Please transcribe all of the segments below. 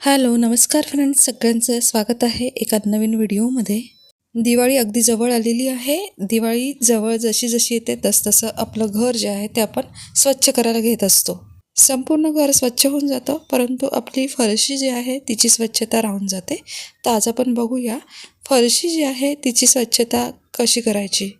Hello नमस्कार friends. सगळ्यांचं स्वागत आहे एका नवीन व्हिडिओमध्ये. दिवाळी अगदी जवळ आलेली आहे. दिवाळी जवळ जशी जशी येते तसतसं आपलं घर जे आहे ते आपण स्वच्छ करायला घेत असतो. संपूर्ण घर स्वच्छ होऊन जातं परंतु आपली फरशी जी आहे तिची स्वच्छता राहून जाते. तर आज आपण बघूया फरशी जी आहे तिची स्वच्छता कशी करायची?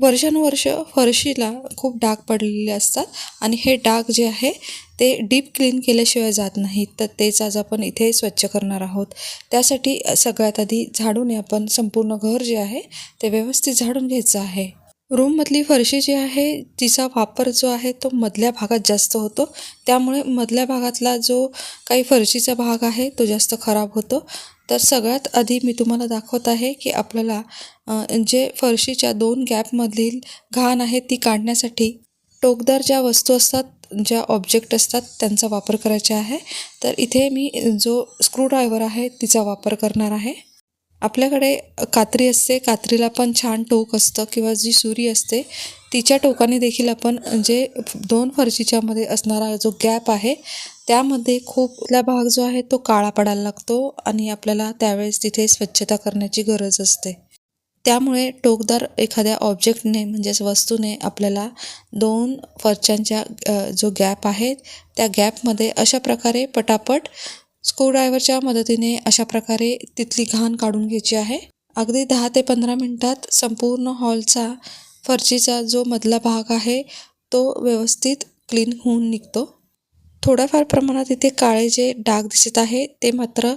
वर्षानुवर्ष फरशीला खूप डाग पडलेले असतात आणि हे डाग जे आहे ते डीप क्लीन केल्याशिवाय जात नाहीत. तर तेच आज आपण इथे स्वच्छ करणार आहोत. त्यासाठी सगळ्यात आधी झाडूने आपण संपूर्ण घर जे आहे ते व्यवस्थित झाडून घ्यायचं आहे. रूममधली फरशी जी आहे तिचा वापर जो आहे तो मधल्या भागात जास्त होतो. त्यामुळे मधल्या भागातला जो काही फरशीचा भाग आहे तो जास्त खराब होतो. तर सगळ्यात आधी मी तुम्हाला दाखवत आहे की आपल्याला जे फरशीच्या दोन गॅपमधील घाण आहे ती काढण्यासाठी टोकदार ज्या वस्तू असतात ज्या ऑब्जेक्ट असतात त्यांचा वापर करायचा आहे. तर इथे मी जो स्क्रूड्रायव्हर आहे तिचा वापर करणार आहे. आपल्याकडे कात्री असते कात्रीला पण छान टोक असतं किंवा जी सुरी असते तिच्या टोकाने देखील आपण जे दोन फरशीच्यामध्ये असणारा जो गॅप आहे त्यामध्ये खूपला भाग जो आहे तो काळा पडायला लागतो आणि आपल्याला त्यावेळेस तिथे स्वच्छता करण्याची गरज असते. त्यामुळे टोकदार एखाद्या ऑब्जेक्टने म्हणजेच वस्तूने आपल्याला दोन फरच्यांच्या जो गॅप आहे त्या गॅपमध्ये अशा प्रकारे पटापट स्क्रूड्रायव्हरच्या मदतीने अशा प्रकारे तिथली घाण काढून घ्यायची आहे. अगदी दहा ते पंधरा मिनटात संपूर्ण हॉलचा फरशीचा जो मधला भाग आहे तो व्यवस्थित क्लीन होऊन निघतो. थोड्याफार प्रमाणात इथे काळे जे डाग दिसत आहे ते मात्र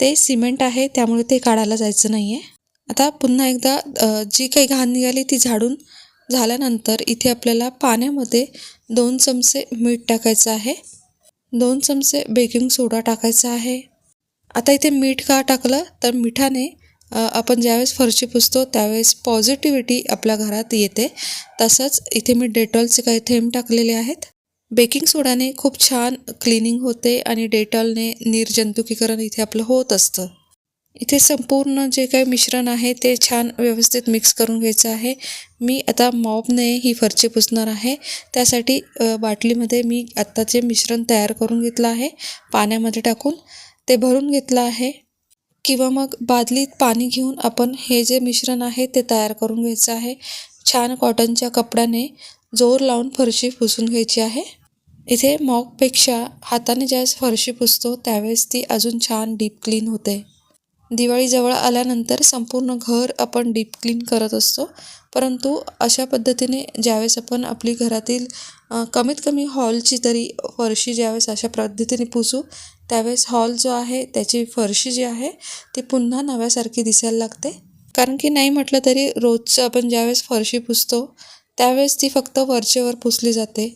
ते सिमेंट आहे त्यामुळे ते काढायला जायचं नाही आहे आता पुन्हा एकदा जी काही घाण निघाली ती झाडून झाल्यानंतर इथे आपल्याला पाण्यामध्ये दोन चमचे मीठ टाकायचं आहे. दोन चमचे बेकिंग सोडा टाकायचा आहे. आता इथे मीठ का टाकलं? तर मिठाने आपण ज्यावेळेस फरशी पुसतो त्यावेळेस पॉझिटिव्हिटी आपल्या घरात येते. तसंच इथे मी डेटॉलचे काही थेंब टाकलेले आहेत. बेकिंग सोडाने खूप छान क्लिनिंग होते आणि डेटॉलने निर्जंतुकीकरण इथे आपलं होत असतं. इथे संपूर्ण जे काही मिश्रण आहे ते छान व्यवस्थित मिक्स करून घ्यायचं आहे. मी आता मॉबने ही फरची पुसणार आहे. त्यासाठी बाटलीमध्ये मी आत्ता जे मिश्रण तयार करून घेतलं आहे पाण्यामध्ये टाकून ते भरून घेतलं आहे. किंवा मग बादलीत पाणी घेऊन आपण हे जे मिश्रण आहे ते तयार करून घ्यायचं आहे. छान कॉटनच्या कपड्याने जोर लावून फरशी पुसून घ्यायची आहे. इथे मॉगपेक्षा हाताने ज्यावेळेस फरशी पुसतो त्यावेळेस ती अजून छान डीप क्लीन होते. दिवाळीजवळ आल्यानंतर संपूर्ण घर आपण डीप क्लीन करत असतो. परंतु अशा पद्धतीने ज्यावेळेस आपण आपली घरातील कमीत कमी हॉलची तरी फरशी ज्यावेळेस अशा पद्धतीने पुसू त्यावेळेस हॉल जो आहे त्याची फरशी जी आहे ती पुन्हा नव्यासारखी दिसायला लागते. कारण की नाही म्हटलं तरी रोजचं आपण ज्यावेळेस फरशी पुसतो त्यावेळेस ती फक्त वरचेवर पुसली जाते.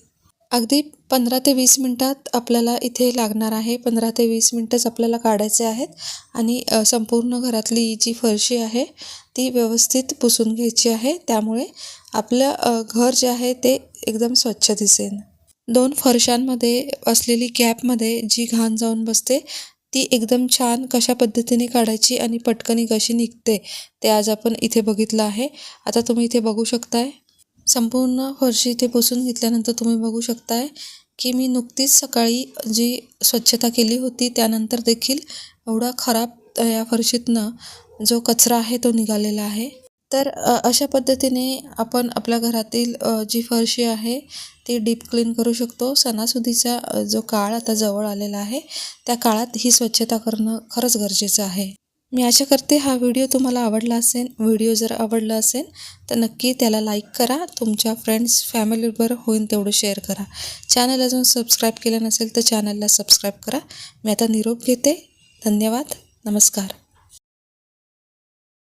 अगदी पंधरा ते वीस मिनटात आपल्याला इथे लागणार आहे. पंधरा ते वीस मिनटंच आपल्याला काढायचे आहेत. आणि संपूर्ण घरातली जी फरशी आहे ती व्यवस्थित पुसून घ्यायची आहे. त्यामुळे आपलं घर जे आहे ते एकदम स्वच्छ दिसेल दोन फरशांमध्ये असलेली गॅपमध्ये जी घाण जाऊन बसते ती एकदम छान कशा पद्धतीने काढायची आणि पटकनी कशी निघते ते आज आपण इथे बघितलं आहे. आता तुम्ही इथे बघू शकताय. संपूर्ण फरशी इथे पुसून घेतल्यानंतर तुम्ही बघू शकताय की मी नुकतीच सकाळी जी स्वच्छता केली होती त्यानंतर देखील एवढा खराब या फरशीतनं जो कचरा आहे तो निघालेला आहे. तर अशा पद्धतीने आपण आपल्या घरातील जी फरशी आहे ती डीप क्लीन करू शकतो. सणासुदीचा जो काळ आता जवळ आलेला आहे त्या काळात ही स्वच्छता करणं खरंच गरजेचं आहे. मी आशा करते हा व्हिडिओ तुम्हाला आवडला असेल व्हिडिओ जर आवडला असेल तर नक्की त्याला लाईक करा तुमच्या फ्रेंड्स फॅमिलीबरोबर होईल तेवढं शेअर करा. चॅनल अजून सबस्क्राईब केलं नसेल तर चॅनलला सबस्क्राईब करा. मी आता निरोप घेते. धन्यवाद. नमस्कार.